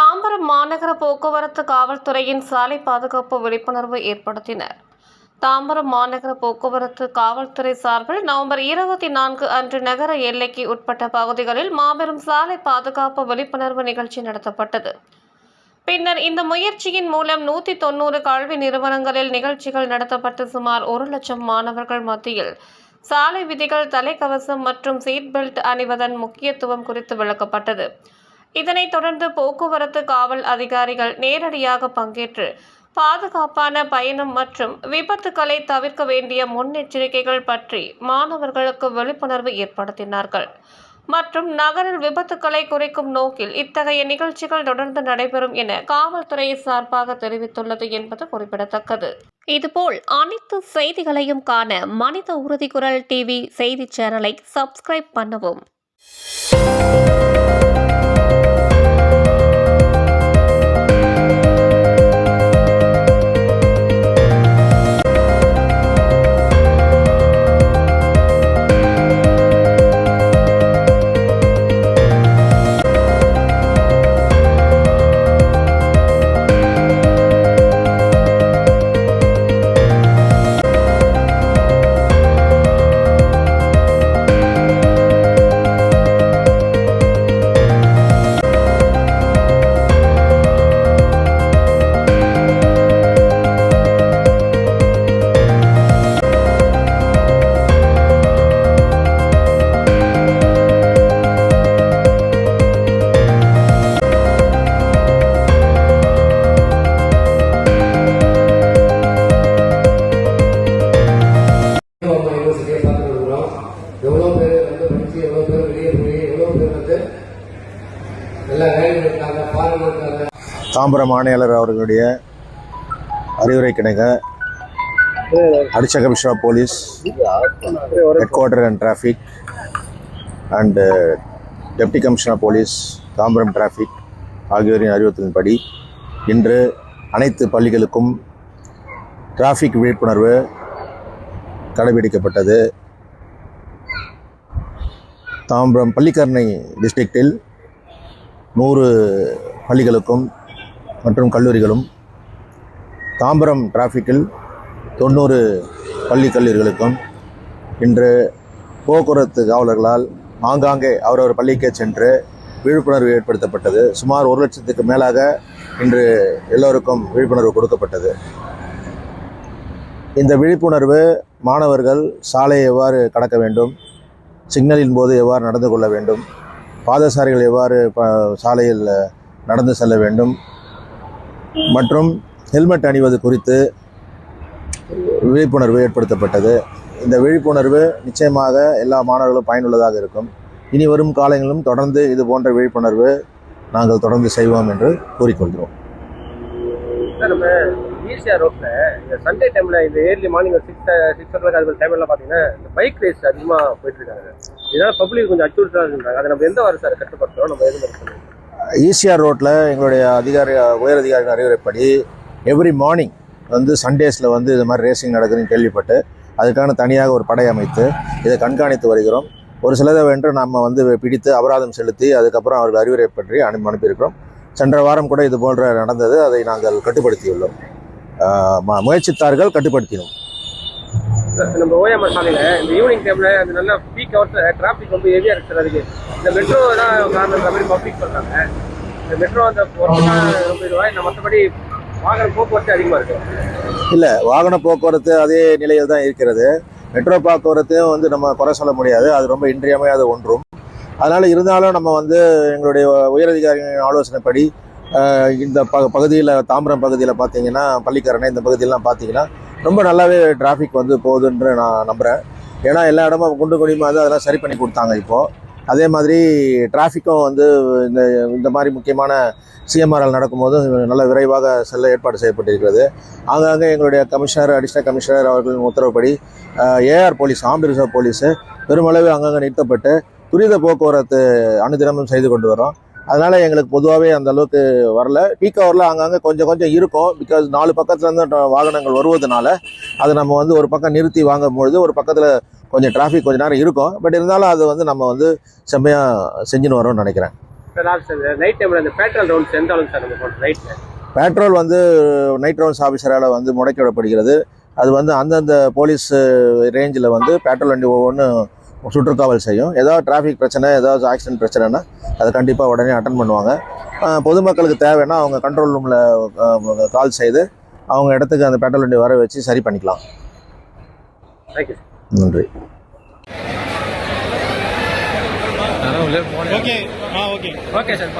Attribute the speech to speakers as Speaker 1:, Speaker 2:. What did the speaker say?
Speaker 1: தாம்பரம் மாநகர போக்குவரத்து காவல்துறையின் சாலை பாதுகாப்பு விழிப்புணர்வு ஏற்படுத்தினர். தாம்பரம் மாநகர போக்குவரத்து காவல்துறை சார்பில் நவம்பர் இருபத்தி நான்கு அன்று நகர எல்லைக்கு உட்பட்ட பகுதிகளில் மாபெரும் சாலை பாதுகாப்பு விழிப்புணர்வு நிகழ்ச்சி நடத்தப்பட்டது. பின்னர் இந்த முயற்சியின் மூலம் நூற்றி தொண்ணூறு கல்வி நிறுவனங்களில் நிகழ்ச்சிகள் நடத்தப்பட்டு சுமார் ஒரு லட்சம் மாணவர்கள் மத்தியில் சாலை விதிகள் தலைக்கவசம் மற்றும் சீட் பெல்ட் அணிவதன் முக்கியத்துவம் குறித்து விளக்கப்பட்டது. இதனைத் தொடர்ந்து போக்குவரத்து காவல் அதிகாரிகள் நேரடியாக பங்கேற்று பாதுகாப்பான பயணம் மற்றும் விபத்துக்களை தவிர்க்க வேண்டிய முன்னெச்சரிக்கைகள் பற்றி மாணவர்களுக்கு விழிப்புணர்வு ஏற்படுத்தினார்கள். மற்றும் நகரில் விபத்துக்களை குறைக்கும் நோக்கில் இத்தகைய நிகழ்ச்சிகள் தொடர்ந்து நடைபெறும் என காவல்துறை சார்பாக தெரிவித்துள்ளது என்பது குறிப்பிடத்தக்கது. இதுபோல் அனைத்து செய்திகளையும் காண மனித உறுதிக்குரல் டிவி செய்தி சேனலை சப்ஸ்கிரைப் பண்ணவும்.
Speaker 2: தாம்பரம் ஆணையாளர் அவர்களுடைய அறிவுரை கிடைக்க அடிச்ச commissioner police head quarter and traffic and deputy commissioner police Tambaram traffic ஆகியோரின் அறிவுறுத்தலின்படி இன்று அனைத்து பள்ளிகளுக்கும் டிராஃபிக் விழிப்புணர்வு கடைபிடிக்கப்பட்டது. தாம்பரம் பள்ளிக்கரணை டிஸ்ட்ரிக்டில் நூறு பள்ளிகளுக்கும் மற்றும் கல்லூரிகளும் தாம்பரம் டிராஃபிக்கில் தொண்ணூறு பள்ளி கல்லூரிகளுக்கும் இன்று போக்குவரத்து காவலர்களால் ஆங்காங்கே அவரவர் பள்ளிக்கே சென்று விழிப்புணர்வு ஏற்படுத்தப்பட்டது. சுமார் ஒரு லட்சத்துக்கு மேலாக இன்று எல்லோருக்கும் விழிப்புணர்வு கொடுக்கப்பட்டது. இந்த விழிப்புணர்வு மாணவர்கள் சாலையை எவ்வாறு கடக்க வேண்டும் சிக்னலின் போது எவ்வாறு நடந்து கொள்ள வேண்டும் பாதசாரிகள் எவ்வாறு ப சாலையில் நடந்து செல்ல வேண்டும் மற்றும் ஹெல்மெட் அணிவது குறித்து விழிப்புணர்வு ஏற்படுத்தப்பட்டது. இந்த விழிப்புணர்வு நிச்சயமாக எல்லா மாணவர்களும் பயனுள்ளதாக இருக்கும். இனி வரும் காலங்களிலும் தொடர்ந்து இது போன்ற விழிப்புணர்வு நாங்கள் தொடர்ந்து செய்வோம் என்று கூறிக்கொள்கிறோம்.
Speaker 3: சார் நம்ம இந்த சண்டே டைம்ல இந்த early morning six six o'clock அது டைம்ல பார்த்தீங்கன்னா இந்த பைக் ரேஸ் அதிகமா போயிட்டு இருக்காங்க. பப்ளிக் கொஞ்சம் அச்சுறுத்தலாக இருந்தாங்க அதை நம்ம எந்த வாரம் சார் கட்டுப்படுத்துறோம்? நம்ம எது
Speaker 2: ஈசிஆர் ரோட்டில் எங்களுடைய அதிகாரி உயர் அதிகாரிகள் அறிவுரைப்படி எவ்ரி மார்னிங் வந்து சண்டேஸில் வந்து இது மாதிரி ரேசிங் நடக்குதுன்னு கேள்விப்பட்டு அதுக்கான தனியாக ஒரு படை அமைத்து இதை கண்காணித்து வருகிறோம். ஒரு சிலதை வென்று நம்ம வந்து பிடித்து அபராதம் செலுத்தி அதுக்கப்புறம் அவர்கள் அறிவுரை பற்றி அனுப்பி அனுப்பியிருக்கிறோம். சென்ற வாரம் கூட இது போன்ற நடந்தது அதை நாங்கள் கட்டுப்படுத்தியுள்ளோம். ம- முயற்சித்தார்கள் கட்டுப்படுத்தினோம்.
Speaker 3: நம்ம ஓஎம்ஆர் சாலையில் இந்த ஈவினிங் டைம்ல அந்த நல்ல பீக் ஹவர்ஸ் டிராஃபிக் ரொம்ப ஹெவியா இருக்குது சார் அதுக்கு. இந்த மெட்ரோ தான் காரணம் மாதிரி பப்ளிக் சொல்றாங்க. இந்த மெட்ரோ அந்த ரொம்ப இதுவாக இந்த மற்றபடி வாகன போக்குவரத்து அதிகமா இருக்கு?
Speaker 2: இல்லை வாகன போக்குவரத்து அதே நிலையில் தான் இருக்கிறது. மெட்ரோ போக்குவரத்தையும் வந்து நம்ம குறை சொல்ல முடியாது. அது ரொம்ப இன்றியமையாத ஒன்றும். அதனால் இருந்தாலும் நம்ம வந்து எங்களுடைய உயரதிகாரிகளின் ஆலோசனைப்படி ஆஹ், இந்த ப பகுதியில் தாம்பரம் பகுதியில் பார்த்தீங்கன்னா பள்ளிக்கரணை இந்த பகுதியெல்லாம் பார்த்தீங்கன்னா ரொம்ப நல்லாவே டிராஃபிக் வந்து போகுதுன்ற நான் நம்புகிறேன் ஏன்னா எல்லா இடமும் குண்டு குழியுமா வந்து அதெல்லாம் சரி பண்ணி கொடுத்தாங்க இப்போது அதே மாதிரி டிராஃபிக்கும் வந்து இந்த இந்த மாதிரி முக்கியமான சிஎம்ஆர்எல் நடக்கும்போது நல்ல விரைவாக செல்ல ஏற்பாடு செய்யப்பட்டிருக்கிறது. ஆங்காங்கே எங்களுடைய கமிஷனர் அடிஷனல் கமிஷனர் அவர்களின் உத்தரவுப்படி ஏஆர் போலீஸ் ஆம்பு ரிசர்வ் போலீஸு பெருமளவு அங்கங்கே நிறுத்தப்பட்டு துரித போக்குவரத்து அனுதினமும் செய்து கொண்டு வரோம். அதனால எங்களுக்கு பொதுவாகவே அந்த அளவுக்கு வரல. பீக் ஹவரில் அங்கங்கே கொஞ்சம் கொஞ்சம் இருக்கும். பிகாஸ் நாலு பக்கத்துலேருந்து வாகனங்கள் வருவதனால அதை நம்ம வந்து ஒரு பக்கம் நிறுத்தி வாங்கும் பொழுது ஒரு பக்கத்தில் கொஞ்சம் டிராஃபிக் கொஞ்ச நேரம் இருக்கும். பட் இருந்தாலும் அது வந்து நம்ம வந்து செம்மையாக செஞ்சுன்னு வரோம்னு நினைக்கிறேன்.
Speaker 3: நைட் டைமில் இந்த பேட்ரோல் ரவுண்ட்ஸ் எந்த அளவுக்கு சார் நம்ம பண்ணுறோம் நைட்டில்
Speaker 2: பெட்ரோல் வந்து நைட் ரவுண்ட்ஸ் ஆஃபீஸரால் வந்து முடக்கி விடப்படுகிறது. அது வந்து அந்தந்த போலீஸ் ரேஞ்சில் வந்து பெட்ரோல் வண்டி ஒவ்வொன்றும் சுற்றுக்காவல் செய்யும். ஏதாவது டிராஃபிக் பிரச்சனை ஏதாவது ஆக்சிடென்ட் பிரச்சனைனா அதை கண்டிப்பாக உடனே அட்டன் பண்ணுவாங்க. பொதுமக்களுக்கு தேவைன்னா அவங்க கண்ட்ரோல் ரூமில் கால் செய்து அவங்க இடத்துக்கு அந்த பெட்ரோல் வண்டி வர வச்சு சரி பண்ணிக்கலாம்.
Speaker 3: தேங்க்யூ
Speaker 2: நன்றி.
Speaker 4: Okay ah okay
Speaker 3: okay sir